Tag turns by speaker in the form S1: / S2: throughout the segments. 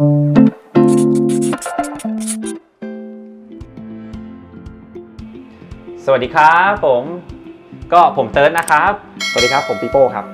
S1: สวัสดีครับผมก็ผมเติร์ดนะครับ
S2: สวัสดีครับผมปีโป้ครับ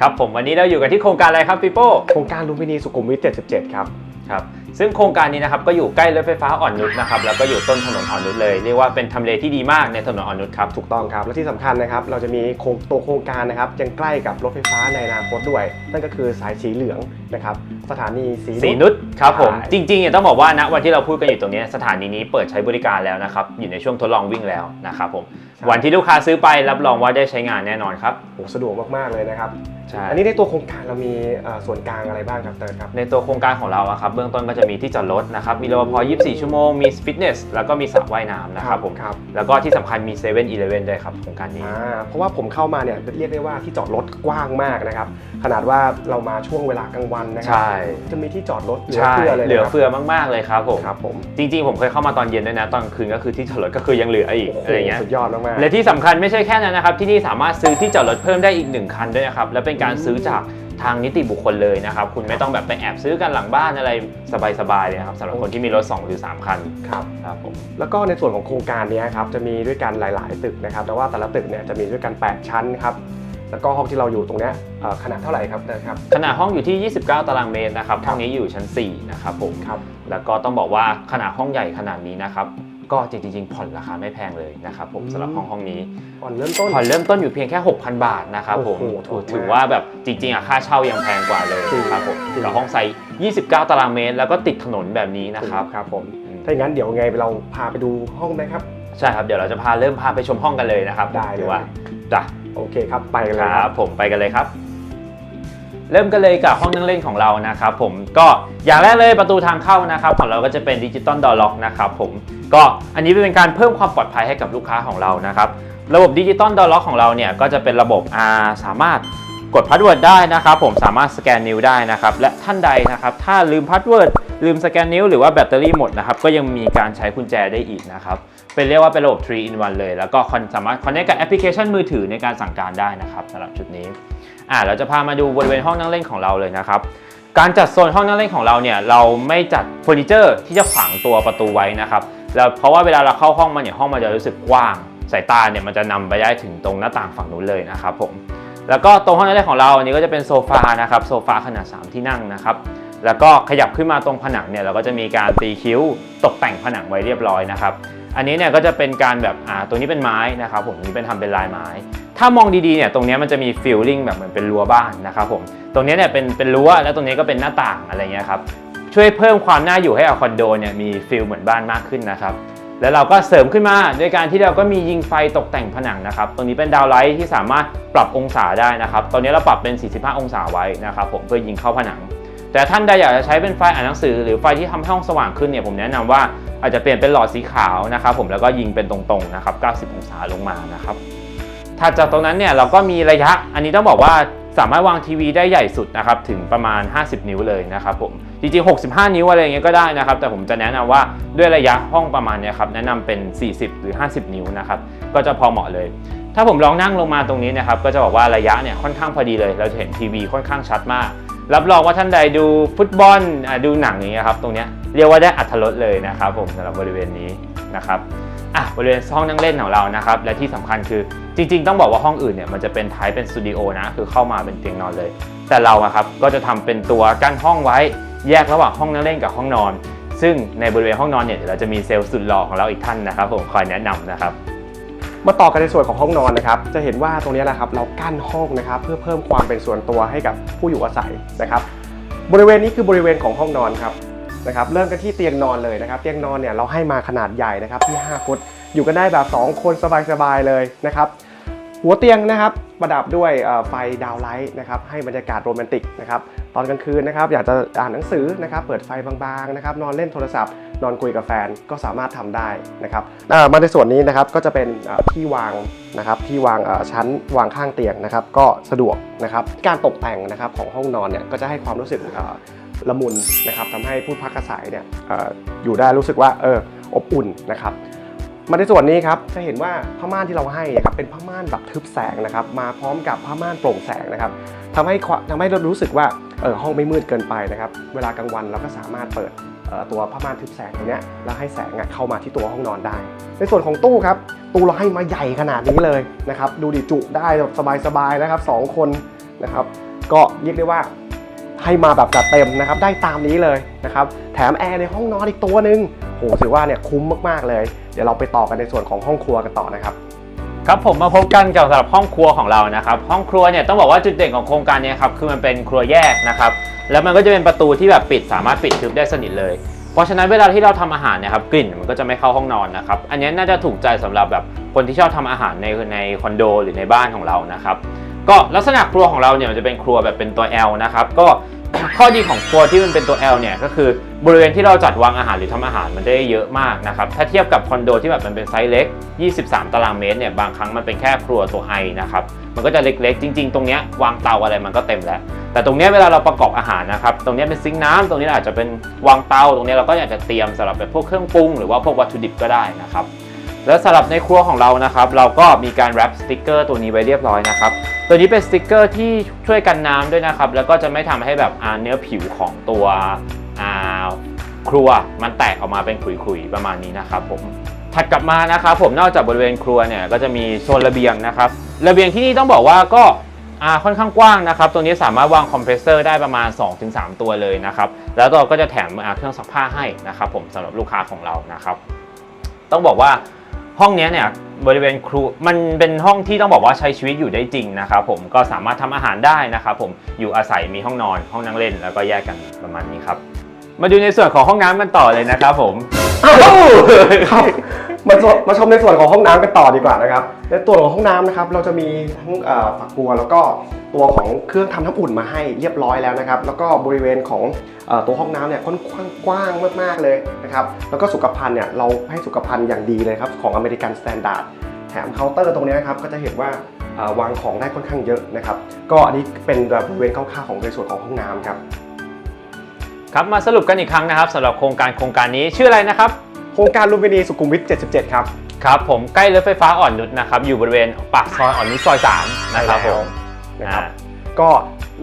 S1: ครับผมวันนี้เราอยู่กันที่โครงการอะไรครับพี่โป้
S2: โครงการลุมพินีสุขุมวิท77 ครับ
S1: ครับ ซึ่งโครงการนี้นะครับก็อยู่ใกล้รถไฟฟ้าอ่อนนุชนะครับแล้วก็อยู่ต้นถนนอ่อนนุชเลยเรียกว่าเป็นทำเลที่ดีมากในถนนอ่อนนุชครับ
S2: ถูกต้องครับและที่สำคัญนะครับเราจะมีโครงตัวโครงการนะครับยังใกล้กับรถไฟฟ้าในอนาคตด้วย นั่นก็คือสายสีเหลืองนะครับสถานีสี
S1: สีนุชครับผม
S2: ใช่
S1: จริงๆเนี่ยต้องบอกว่าณวันที่เราพูดกันอยู่ตรงนี้สถานีนี้เปิดใช้บริการแล้วนะครับอยู่ในช่วงทดลองวิ่งแล้วนะครับผมวันที่ลูกค้าซื้อไปรับรองว่าได้ใช้งานแน่นอนครับ
S2: โอ้สะดวกมากๆเลยนะครับ
S1: ใช่
S2: อันนี้ในตัวโครงการเรามีเอ่อส่วนกลางอะไรบ้างครับเติร์ดครับ
S1: ในตัวโครงการของเราอะครับเบื้องต้นก็จะมีที่จอดรถนะครับมีรปภ24 ชั่วโมง มีฟิตเนส แล้วก็มีสระว่ายน้ำนะครับผม
S2: ครับ
S1: แล้วก็ที่สำคัญมี7 e เ e ่ e อด้วยครับโครงการนี้
S2: อ่าเพราะว่าผมเข้ามาเนี่ยเรียกได้ว่าที่จอดรถกว้างมากนะครับ ขนาดว่าเรามาช่วงเวลากลางวันนะครั
S1: ใช่
S2: จะมีที่จอดรถเหลือ
S1: ใช่
S2: เฟือเลย
S1: เหลือ
S2: นะครับ
S1: เฟือมาก ๆ เลยครับผม
S2: ครับผม
S1: จริง ๆ ผมเคยเข้ามาตอนเย็นด้วยนะ ตอนกลางคืนก็คือที่จอดรถก็คือยังเหลืออีก
S2: โอ้โห
S1: อะไรเงี้ย
S2: สุดยอดมากๆ
S1: และที่สำคัญไม่ใช่แค่นั้นนะครับ ที่นี่สามารถซื้อที่จอดรถเพิ่มได้อีก1คันด้วยนะครับ และเป็นการซื้อจากทางนิติบุคคลเลยนะครับ คุณไม่ต้องแบบไปแอบซื้อกันหลังบ้านอะไรสบายๆเลยนะครับสำหรับคนที่มีรถ2หรือ3คัน
S2: ครับ
S1: ครับผม
S2: แล้วก็ในส่วนของโครงการเนี้ยครับจะมีด้วยกันหลาย ๆ ตึกนะครับแต่ว่าแต่ละตึกเนี่ยจะมีด้วยกัน 8 ชั้นครับแล้วก็ห้องที่เราอยู่ตรงเนี้ยเอ่อขนาดเท่าไหร่ครับนะครับ
S1: ขนาดห้องอยู่ที่ 29 ตารางเมตรนะครับห้องนี้อยู่ชั้น 4 นะครับผม
S2: ครับ
S1: แล้วก็ต้องบอกว่าขนาดห้องใหญ่ขนาดนี้นะครับ ก็จริงๆผ่อนราคาไม่แพงเลยนะครับผมสำหรับห้องห้องนี้
S2: ก่อนเริ่มต้น
S1: ผ่อนเริ่มต้นอยู่เพียงแค่ 6,000 บาทนะครับผม
S2: โอ้โหถูกมาก
S1: ถือว่าแบบจริงๆอะค่าเช่ายังแพงกว่าเลย
S2: จริง
S1: ครับผม
S2: จริง
S1: กับห้องไซส์29 ตารางเมตร แล้วก็ติดถนนแบบนี้นะครับ
S2: ครับผม
S1: อืม
S2: ถ้าอย่างนั้นเดี๋ยวไงเราพาไปดูห้องไหมครับ
S1: ใช่ครับเดี๋ยวเราจะพาเริ่มพาไปชมห้องกันเลยนะครับ
S2: ได้เลย
S1: ถือว่าจ้ะ
S2: โอเคครับ ไปกัน
S1: ค
S2: เลย
S1: รับผมไปกันเลยครับ เริ่มกันเลยกับห้องนั่งเล่นของเรานะครับผมก็อย่างแรกเลยประตูทางเข้านะครับของเราก็จะเป็นดิจิตอลดอล็อกนะครับผมก็อันนี้เป็นการเพิ่มความปลอดภัยให้กับลูกค้าของเรานะครับระบบดิจิตอลดอล็อกของเราเนี่ยก็จะเป็นระบบอาสามารถกดพาสเวิร์ดได้นะครับผมสามารถสแกนนิ้วได้นะครับและท่านใดนะครับถ้าลืมพาสเวิร์ดลืมสแกนนิ้วหรือว่าแบตเตอรี่หมดนะครับก็ยังมีการใช้กุญแจได้อีกนะครับเป็นเรียกว่าเป็นระบบ3 in 1เลย แล้วก็สามารถคอนเนคกับแอปพลิเคชันมือถือในการสั่งการได้นะครับสำหรับชุดนี้ อ่าเราจะพามาดูบริเวณห้องนั่งเล่นของเราเลยนะครับการจัดโซนห้องนั่งเล่นของเราเนี่ยเราไม่จัดเฟอร์นิเจอร์ที่จะขวางตัวประตูไว้นะครับแล้วเพราะว่าเวลาเราเข้าห้องมาเนี่ยห้องมันจะรู้สึกกว้างสายตาเนี่ยมันจะนำไปได้ถึงตรงหน้าต่างฝั่งนู้นเลยนะครับผมแล้วก็ตรงห้องนั่งเล่นของเราอันนี้ก็จะเป็นโซฟานะครับโซฟาขนาด 3 ที่นั่งนะครับแล้วก็ขยับขึ้นมาตรงผนังเนี่ยเราก็จะมีการตีคิ้วตกแต่งผนังไว้เรียบร้อยนะครับอันนี้เนี่ยก็จะเป็นการแบบอ่าตัวนี้เป็นไม้นะครับผมนี้เป็นทำเป็นลายไม้ ถ้ามองดีๆเนี่ยตรงนี้มันจะมีฟิลลิ่งแบบเหมือนเป็นรั้วบ้านนะครับผมตรงนี้เนี่ยเป็นเป็นรั้วแล้วตรงนี้ก็เป็นหน้าต่างอะไรเงี้ยครับช่วยเพิ่มความน่าอยู่ให้กับคอนโดเนี่ยมีฟิลเหมือนบ้านมากขึ้นนะครับแล้วเราก็เสริมขึ้นมาด้วยการที่เราก็มียิงไฟตกแต่งผนังนะครับ ตรงนี้เป็นดาวไลท์ที่สามารถปรับองศาได้นะครับ ตอนนี้เราปรับเป็น 45 องศาไว้นะครับผมเพื่อยิงเข้าผนัง แต่ท่านใดอยากจะใช้เป็นไฟอ่านหนังสือ หรือไฟที่ทำให้ห้องสว่างขึ้นเนี่ยผมแนะนำว่าอาจจะเปลี่ยนเป็นหลอดสีขาวนะครับผมแล้วก็ยิงเป็นตรงๆนะครับ 90 องศาลงมานะครับ ถัดจากตรงนั้นเนี่ยเราก็มีระยะ อันนี้ต้องบอกว่าสามารถวางทีวีได้ใหญ่สุดนะครับถึงประมาณ 50 นิ้วเลยนะครับผมจริงๆ 65 นิ้วอะไรเงี้ยก็ได้นะครับ แต่ผมจะแนะนำว่าด้วยระยะห้องประมาณนี้ครับแนะนำเป็น 40 หรือ 50 นิ้วนะครับก็จะพอเหมาะเลย ถ้าผมลองนั่งลงมาตรงนี้นะครับก็จะบอกว่าระยะเนี่ยค่อนข้างพอดีเลย เราจะเห็นทีวีค่อนข้างชัดมาก รับรองว่าท่านใดดูฟุตบอลดูหนังอย่างเงี้ยครับตรงเนี้ยเรียกว่าได้อัธรสเลยนะครับผมสำหรับบริเวณนี้นะครับ อะบริเวณห้องนั่งเล่นของเรานะครับ และที่สำคัญคือจริง ๆ ต้องบอกว่าห้องอื่นเนี่ยมันจะเป็นท้ายเป็นสตูดิโอนะคือเข้ามาเป็นเตียงนอนเลย แต่เราอะครับก็จะทำเป็นตัวกั้นห้องไว้แยกระหว่างห้องนั่งเล่นกับห้องนอน ซึ่งในบริเวณห้องนอนเนี่ยเดี๋ยวเราจะมีเซลล์สุดหล่อของเราอีกท่านนะครับ ผมคอยแนะนำนะครับ
S2: มาต่อกันในส่วนของห้องนอนนะครับ จะเห็นว่าตรงนี้แหละครับเรากั้นห้องนะครับ เพื่อเพิ่มความเป็นส่วนตัวให้กับผู้อยู่อาศัยนะครับ บริเวณนี้คือบริเวณของห้องนอนครับ นะครับเริ่มกันที่เตียงนอนเลยนะครับ เตียงนอนเนี่ยเราให้มาขนาดใหญ่นะครับที่ 5 ฟุต อยู่กันได้แบบ 2 คนสบายๆเลยนะครับหัวเตียงนะครับประดับด้วยไฟดาวไลท์นะครับให้บรรยากาศโรแมนติกนะครับตอนกลางคืนนะครับอยากจะอ่านหนังสือนะครับเปิดไฟบางๆนะครับนอนเล่นโทรศัพท์ นอนคุยกับแฟนก็สามารถทำได้นะครับมาในส่วนนี้นะครับก็จะเป็นที่วางนะครับที่วางชั้นวางข้างเตียงนะครับก็สะดวกนะครับการตกแต่งนะครับของห้องนอนเนี่ยก็จะให้ความรู้สึก ละมุนนะครับทำให้ผู้พักอาศัยเนี่ยออยู่ได้รู้สึกว่าเอออบอุ่นนะครับ มาในส่วนนี้ครับจะเห็นว่าผ้าม่านที่เราให้นะครับเป็นผ้าม่านแบบทึบแสงนะครับ มาพร้อมกับผ้าม่านโปร่งแสงนะครับทำให้ทำให้เรารู้สึกว่าเออห้องไม่มืดเกินไปนะครับ เวลากลางวันเราก็สามารถเปิดตัวผ้าม่านทึบแสงตรงนี้แล้วให้แสงเข้ามาที่ตัวห้องนอนได้ ในส่วนของตู้ครับตู้เราให้มาใหญ่ขนาดนี้เลยนะครับ ดูดิจุได้สบายๆนะครับสองคนนะครับ ก็เรียกได้ว่า ให้มาแบบจัดเต็มนะครับได้ตามนี้เลยนะครับแถมแอร์ในห้องนอนอีกตัวหนึ่งโหถือว่าเนี่ยคุ้มมากๆเลย เดี๋ยวเราไปต่อกันในส่วนของห้องครัวกันต่อนะครับ
S1: ครับผมมาพบกันกับสำหรับห้องครัวของเรานะครับ ห้องครัวเนี่ยต้องบอกว่าจุดเด่นของโครงการเนี้ครับคือมันเป็นครัวแยกนะครับแล้วมันก็จะเป็นประตูที่แบบปิดสามารถปิดทึบได้สนิทเลย เพราะฉะนั้นเวลาที่เราทำอาหารเนี่ยครับกลิ่นมันก็จะไม่เข้าห้องนอนนะครับอันนี้น่าจะถูกใจสำหรับแบบคนที่ชอบทำอาหารในในคอนโดหรือในบ้านของเรานะครับ ก็ลักษณะครัวของเราเนี่ยมันจะเป็นครัวแบบเป็นตัว L นะครับก็ข้อดีของครัวที่มันเป็นตัว L เนี่ยก็คือบริเวณที่เราจัดวางอาหารหรือทำอาหารมันได้เยอะมากนะครับถ้าเทียบกับคอนโดที่แบบมันเป็นไซส์เล็ก 23 ตารางเมตรเนี่ยบางครั้งมันเป็นแค่ครัวตัว I นะครับมันก็จะเล็กๆ จริง ๆ ตรงเนี้ยวางเตาอะไรมันก็เต็มแล้ว แต่ตรงเนี้ยเวลาเราประกอบอาหารนะครับตรงเนี้ยเป็นซิงค์น้ำตรงนี้อาจจะเป็นวางเตา ตรงนี้เราก็อยากจะเตรียมสำหรับแบบพวกเครื่องปรุงหรือว่าพวกวัตถุดิบก็ได้นะครับ แล้วสำหรับในครัวของเรานะครับ เราก็มีการแรปสติกเกอร์ตัวนี้ไว้เรียบร้อยนะครับ ตัวนี้เป็นสติกเกอร์ที่ช่วยกันน้ำด้วยนะครับ แล้วก็จะไม่ทำให้แบบเนื้อผิวของตัวครัวมันแตกออกมาเป็นขุยๆประมาณนี้นะครับผมถัดกลับมานะครับผมนอกจากบริเวณครัวเนี่ยก็จะมีโซนระเบียงนะครับระเบียงที่นี่ต้องบอกว่าก็ค่อนข้างกว้างนะครับ ตัวนี้สามารถวางคอมเพรสเซอร์ได้ประมาณ 2-3 ตัวเลยนะครับ แล้วเราก็จะแถมเครื่องซักผ้าให้นะครับผมสำหรับลูกค้าของเรานะครับ ต้องบอกว่า ห้องเนี้ยเนี่ยบริเวณครัวมันเป็นห้องที่ต้องบอกว่าใช้ชีวิตอยู่ได้จริงนะครับผมก็สามารถทำอาหารได้นะครับผมอยู่อาศัยมีห้องนอน ห้องนั่งเล่นแล้วก็แยกกันประมาณนี้ครับ มาดูในส่วนของห้องน้ำกันต่อเลยนะครับผม
S2: ครับ มาชมมาชมในส่วนของห้องน้ำกันต่อดีกว่านะครับ ในตัวของห้องน้ำนะครับ เราจะมีทั้งเอ่อฝักบัวแล้วก็ตัวของเครื่องทำน้ำอุ่นมาให้เรียบร้อยแล้วนะครับ แล้วก็บริเวณของเอ่อตัวห้องน้ำเนี่ยค่อนข้างกว้างมากๆเลยนะครับ แล้วก็สุขภัณฑ์เนี่ยเราให้สุขภัณฑ์อย่างดีเลยครับของอเมริกันสแตนดาร์ด แถมเคาน์เตอร์ตรงนี้นะครับก็จะเห็นว่าเอ่อวางของได้ค่อนข้างเยอะนะครับ ก็อันนี้เป็นบริเวณคร่าวๆของในส่วนของห้องน้ำครับ
S1: ครับมาสรุปกันอีกครั้งนะครับสำหรับโครงการโครงการนี้ชื่ออะไรนะครับ
S2: โครงการลุมพินีสุขุมวิท 77 ครับ
S1: ครับผมใกล้รถไฟฟ้าอ่อนนุชนะครับ อยู่บริเวณปากซอยอ่อนนุชซอย3นะครับผม
S2: นะครับ
S1: อ่า
S2: ก็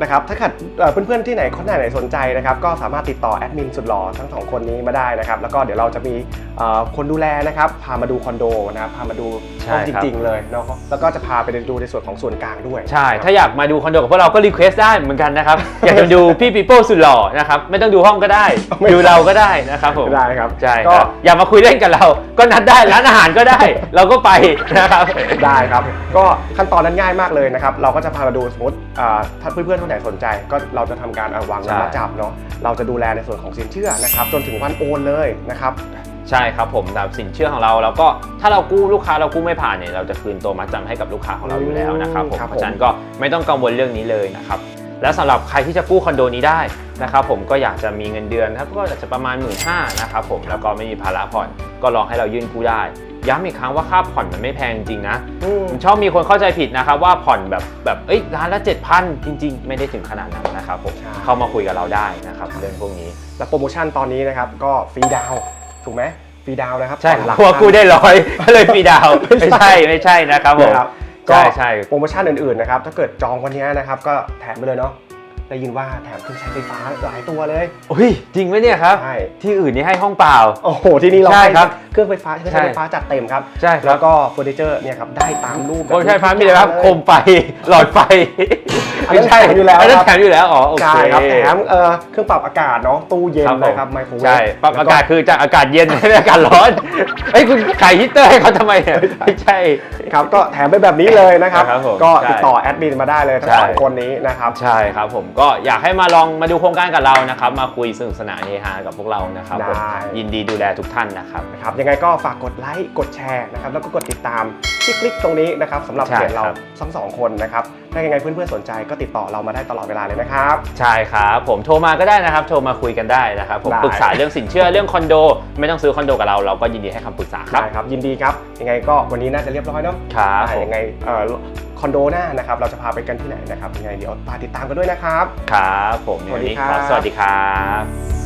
S2: นะครับถ้าเกิดเอ่อเพื่อนๆที่ไหนคนไหนสนใจนะครับก็สามารถติดต่อแอดมินสุดหล่อทั้งสองคนนี้มาได้นะครับแล้วก็เดี๋ยวเราจะมีเอ่อคนดูแลนะครับพามาดูคอนโดนะครับพามาดู
S1: ใช่
S2: ห้องจ
S1: ครับ
S2: ริงๆเลยเนาะแล้วก็จะพาไปดูในส่วนของส่วนกลางด้วย
S1: ใช่ ถ้าอยากมาดูคอนโดกับพวกเราก็รีเควสได้เหมือนกันนะครับอยากจะดูพี่ปีโป้สุดหล่อนะครับไม่ต้องดูห้องก็ได้
S2: ไม่
S1: ดูเราก็ได้นะครับผม
S2: ได้ครับ
S1: ใช่ค
S2: ก็
S1: รับอยากมาคุยเล่นกับเรา ก็นัดได้ร้านอาหารก็ได้ เราก็ไปนะครับ
S2: ได้ครับ ก็ขั้นตอนนั้นง่ายมากเลยนะครับเราก็จะพามาดูสมมติอ่าถ้าเพื่อนๆคนไหนสนใจก็เราจะทำการเอาวางเงิน
S1: ใช่
S2: มาจับเนาะเราจะดูแลในส่วนของสินเชื่อนะครับจนถึงวันโอนเลยนะครับ
S1: ใช่ครับผมแบบสินเชื่อของเราแล้วก็ถ้าเรากู้ลูกค้าเรากู้ไม่ผ่านเนี่ยเราจะคืนตัวมัดจำให้กับลูกค้าของเราอยู่แล้วนะครับผม
S2: ครับผม
S1: เพราะฉะนั้นก็ไม่ต้องกังวลเรื่องนี้เลยนะครับและสำหรับใครที่จะกู้คอนโดนี้ได้นะครับผมก็อยากจะมีเงินเดือนครับก็อาจจะประมาณ 1 5ื่นนะครับผมแล้วก็ไม่มีภาระผ่อนก็ลองให้เรายื่นกู้ได้ ย้ำอีกครั้งว่าค่าผ่อนมันไม่แพงจริงๆนะ
S2: อืม
S1: ชอบมีคนเข้าใจผิดนะครับว่าผ่อนแบบแบบเอ้ยร้านละ7,000จริง ๆ ไม่ได้ถึงขนาดนั้นนะครับผม
S2: ใช่
S1: เข้ามาคุยกับเราได้นะครับเรื่องพวกนี้
S2: และโปรโมชั่นตอนนี้นะครับก็ฟรีดาวน์ถูกไหมฟรีดาวน์นะครับ
S1: ใช่
S2: ผ่อนหลัก
S1: เพราะว่ากู้ได้ร้อยก็เลยฟรีดาวน์
S2: ไม่
S1: ไม่
S2: ใช่
S1: ใช่ไม่ใช่นะครับผม
S2: นะครับ
S1: ใช่
S2: ก็
S1: ใช่
S2: โปรโมชั่นอื่นๆนะครับถ้าเกิดจองวันนี้นะครับก็แถมไปเลยเนาะ ได้ยินว่าแถมเครื่องใช้ไฟฟ้าหลายตัวเลย
S1: อุ้ยจริงไหมเนี่ยครับ
S2: ใช่
S1: ที่อื่นนี่ให้ห้องเปล่า
S2: โอ้โหที่นี่เรา
S1: ใช่
S2: ให้
S1: ครับ
S2: เครื่องไฟฟ้าเครื่องใช้
S1: ใช่
S2: ไฟฟ้าจัดเต็มครับ
S1: ใช่ครั
S2: แล้
S1: บ
S2: วก็เฟอร์นิเจอร์เนี่ยครับได้ตามรูปแบบ
S1: โอ้ใช่ฟ้ามีเลยครับโคมไฟหลอดไฟ
S2: อันนั้นแถมอยู่แล้ว
S1: อันนั้น
S2: ครับ
S1: แถมอยู่แล้วอ๋อโอเค
S2: ใช่ครับแถมเอ่อเครื่องปรับอากาศเนาะตู้เย็น
S1: ครับผม
S2: นะครับไมโครเวฟ
S1: ใช่ปรับ
S2: แล้ว
S1: อากาศคือจากอากาศเย็นให้เป็นอากาศร้อนเอ้ยคุณขายฮีตเตอร์ให้เขาทำไมเนี่ยไม่ใช่
S2: ครับก็แถมไปแบบนี้เลยนะครับ
S1: ครับผม
S2: ก็
S1: ใช่
S2: ติดต่อแอดมินมาได้เลยทั้ง
S1: ใช่
S2: สองคนนี้นะครับ
S1: ใช่ครับผมก็อยากให้มาลองมาดูโครงการกับเรานะครับ มาคุยสนุกสนานเฮฮากับพวกเรานะครับผม
S2: ได้
S1: ยินดีดูแลทุกท่านนะครับ
S2: นะครับยังไงก็ฝากกดไลค์กดแชร์นะครับแล้วก็กดติดตามที่คลิกตรงนี้นะครับสำหรับ
S1: ใช่
S2: เพจเรา
S1: ครับ
S2: ทั้งสองคนนะครับถ้ายังไงเพื่อนๆสนใจก็ติดต่อเรามาได้ตลอดเวลาเลยนะครับ
S1: ใช่ครับผมโทรมาก็ได้นะครับ โทรมาคุยกันได้นะครับผม
S2: ได้
S1: ปรึกษาเรื่องสินเชื่อเรื่องคอนโด ไม่ต้องซื้อคอนโดกับเราเราก็ยินดีให้คำปรึกษาครับ
S2: ได้ครับ ยินดีครับ ยังไงก็วันนี้น่าจะเรียบร้อยเนาะ
S1: ครับ
S2: อ่า
S1: ผม
S2: ยังไงเอ่อคอนโดหน้านะครับ เราจะพาไปกันที่ไหนนะครับยังไงเดี๋ยวตามติดตามกันด้วยนะครับ
S1: ครับผมในวันนี้
S2: สวัสดีครับ
S1: ขอสวัสดีครับ